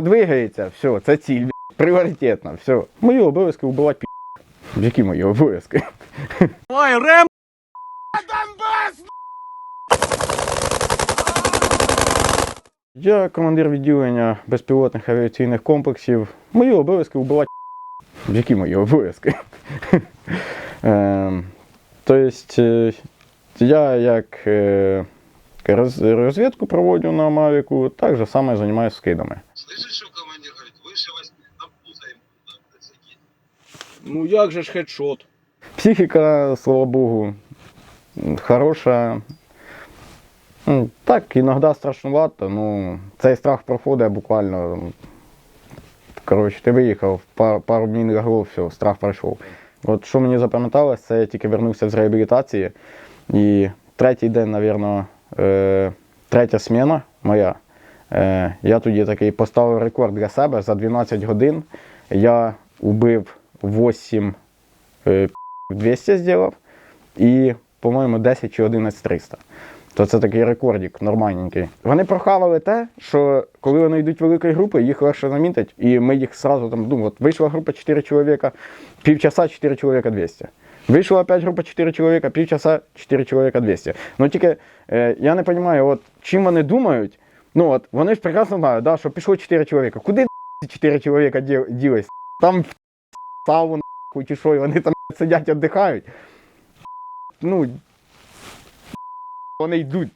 двигається, все, це ціль, б***ь, пріоритетна, все. Мої обов'язки вбивати пі***. Які мої обов'язки? Ой, Рем! Я командир відділення безпілотних авіаційних комплексів. Мої обов'язки вбивати. пі***. Які мої обов'язки? Тобто, я як е, розвідку проводжу на Мавіку, так же саме займаюся скидами. Ну як же ж хедшот? Психіка, слава Богу, хороша. Ну, Так, іноді страшнувато, ну цей страх проходить буквально. Коротше, ти виїхав, пару, пару днів не лягло, все, страх пройшов. От що мені запам'яталось, це я тільки вернувся з реабілітації. І третій день, мабуть, е, третя сміна моя. Е, я тоді такий поставив рекорд для себе за 12 годин. Я убив 8 е, 200 зробив і, по-моєму, 10 чи 11 300. То це такий рекордик нормальненький. Вони прохавали те, що коли вони йдуть великої групи, їх легше замітить, і ми їх сразу там, ну, от вийшла група 4 чоловіка, півчаса 4 чоловіка 200. Вийшла опять група 4 чоловіка, півчаса 4 чоловіка 200. Ну тільки е, я не розумію, от чим вони думають. Ну от вони ж прекрасно знають, да, що пішло 4 чоловіка. Куди ці 4 чоловіка ділись? Там саву нахуй чи що, і вони там сидять, віддихають. Ну, вони йдуть